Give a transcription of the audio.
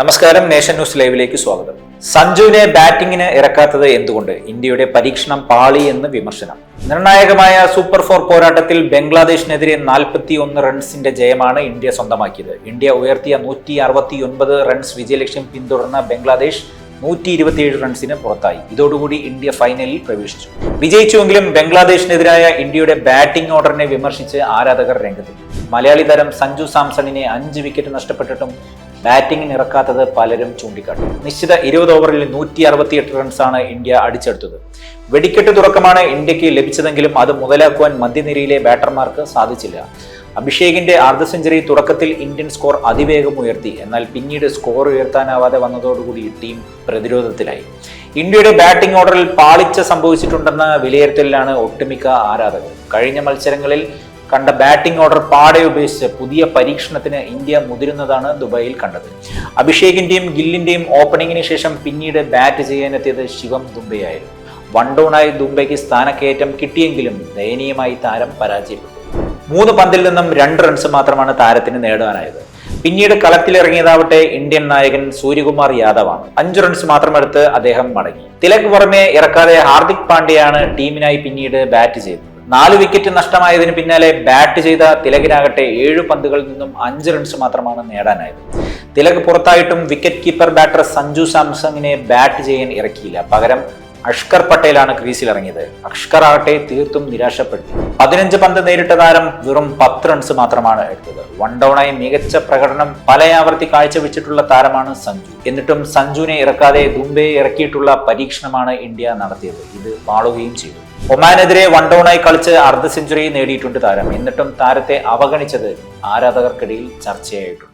നമസ്കാരം nation news ലൈവിലേക്ക് സ്വാഗതം. സഞ്ജുവിനെ ബാറ്റിംഗിന് ഇറക്കാത്തത് എന്തുകൊണ്ട്? ഇന്ത്യയുടെ പരീക്ഷണം പാളി എന്ന് വിമർശനം. നിർണായകമായ സൂപ്പർ ഫോർ പോരാട്ടത്തിൽ ബംഗ്ലാദേശിനെതിരെ നാൽപ്പത്തി ഒന്ന് റൺസിന്റെ ജയമാണ് ഇന്ത്യ സ്വന്തമാക്കിയത്. ഇന്ത്യ ഉയർത്തിയ നൂറ്റി അറുപത്തി ഒൻപത് റൺസ് വിജയലക്ഷ്യം പിന്തുടർന്ന ബംഗ്ലാദേശ് നൂറ്റി ഇരുപത്തിയേഴ് റൺസിന് പുറത്തായി. ഇതോടുകൂടി ഇന്ത്യ ഫൈനലിൽ പ്രവേശിച്ചു. വിജയിച്ചുവെങ്കിലും ബംഗ്ലാദേശിനെതിരായ ഇന്ത്യയുടെ ബാറ്റിംഗ് ഓർഡറിനെ വിമർശിച്ച് ആരാധകർ രംഗത്തെത്തി. മലയാളി താരം സഞ്ജു സാംസണിനെ അഞ്ച് വിക്കറ്റ് നഷ്ടപ്പെട്ടിട്ടും ബാറ്റിംഗിന് ഇറക്കാത്തത് പലരും ചൂണ്ടിക്കാട്ടി. നിശ്ചിത ഇരുപത് ഓവറിൽ നൂറ്റി അറുപത്തിയെട്ട് റൺസാണ് ഇന്ത്യ അടിച്ചെടുത്തത്. വെടിക്കെട്ട് തുറക്കമാണ് ഇന്ത്യയ്ക്ക് ലഭിച്ചതെങ്കിലും അത് മുതലാക്കുവാൻ മധ്യനിരയിലെ ബാറ്റർമാർക്ക് സാധിച്ചില്ല. അഭിഷേകിന്റെ അർദ്ധ സെഞ്ചുറി തുടക്കത്തിൽ ഇന്ത്യൻ സ്കോർ അതിവേഗം ഉയർത്തി. എന്നാൽ പിന്നീട് സ്കോർ ഉയർത്താനാവാതെ വന്നതോടുകൂടി ടീം പ്രതിരോധത്തിലായി. ഇന്ത്യയുടെ ബാറ്റിംഗ് ഓർഡറിൽ പാളിച്ച സംഭവിച്ചിട്ടുണ്ടെന്ന വിലയിരുത്തലിലാണ് ഒട്ടുമിക്ക ആരാധകർ കഴിഞ്ഞ മത്സരങ്ങളിൽ കണ്ട ബാറ്റിംഗ് ഓർഡർ പാടെ ഉപേക്ഷിച്ച് പുതിയ പരീക്ഷണത്തിന് ഇന്ത്യ മുതിരുന്നതാണ് ദുബായിൽ കണ്ടത്. അഭിഷേകിന്റെയും ഗില്ലിന്റെയും ഓപ്പണിങ്ങിന് ശേഷം പിന്നീട് ബാറ്റ് ചെയ്യാനെത്തിയത് ശിവം ദുബെയായിരുന്നു. വൺ ഡൗണായി ദുബൈക്ക് സ്ഥാനക്കയറ്റം കിട്ടിയെങ്കിലും ദയനീയമായി താരം പരാജയപ്പെട്ടു. മൂന്ന് പന്തിൽ നിന്നും രണ്ട് റൺസ് മാത്രമാണ് താരത്തിന് നേടാനായത്. പിന്നീട് കളത്തിലിറങ്ങിയതാവട്ടെ ഇന്ത്യൻ നായകൻ സൂര്യകുമാർ യാദവാണ്. അഞ്ച് റൺസ് മാത്രമെടുത്ത് അദ്ദേഹം മടങ്ങി. തിലക് പുറമെ ഇറക്കാതെ ഹാർദിക് പാണ്ഡ്യയാണ് ടീമിനായി പിന്നീട് ബാറ്റ് ചെയ്തത്. നാല് വിക്കറ്റ് നഷ്ടമായതിന് പിന്നാലെ ബാറ്റ് ചെയ്ത തിലകിനാകട്ടെ ഏഴ് പന്തുകളിൽ നിന്നും അഞ്ച് റൺസ് മാത്രമാണ് നേടാനായത്. തിലക് പുറത്തായിട്ടും വിക്കറ്റ് കീപ്പർ ബാറ്റർ സഞ്ജു സാംസങ്ങിനെ ബാറ്റ് ചെയ്യാൻ ഇറക്കിയില്ല. പകരം അഷ്കർ പട്ടേലാണ് ക്രീസിൽ ഇറങ്ങിയത്. അഷ്കർ ആകട്ടെ തീർത്തും നിരാശപ്പെടുത്തി. പതിനഞ്ച് പന്ത് നേരിട്ട താരം വെറും പത്ത് റൺസ് മാത്രമാണ് എടുത്തത്. വൺ ഡൗണായി മികച്ച പ്രകടനം പല ആവർത്തി കാഴ്ചവെച്ചിട്ടുള്ള താരമാണ് സഞ്ജു. എന്നിട്ടും സഞ്ജുവിനെ ഇറക്കാതെ ദുംബയെ ഇറക്കിയിട്ടുള്ള പരീക്ഷണമാണ് ഇന്ത്യ നടത്തിയത്. ഇത് പാളുകയും ചെയ്തു. ഒമാനെതിരെ വൺ ഡൗണായി കളിച്ച് അർദ്ധ സെഞ്ചുറി നേടിയിട്ടുണ്ട് താരം. എന്നിട്ടും താരത്തെ അവഗണിച്ചത് ആരാധകർക്കിടയിൽ ചർച്ചയായിട്ടുണ്ട്.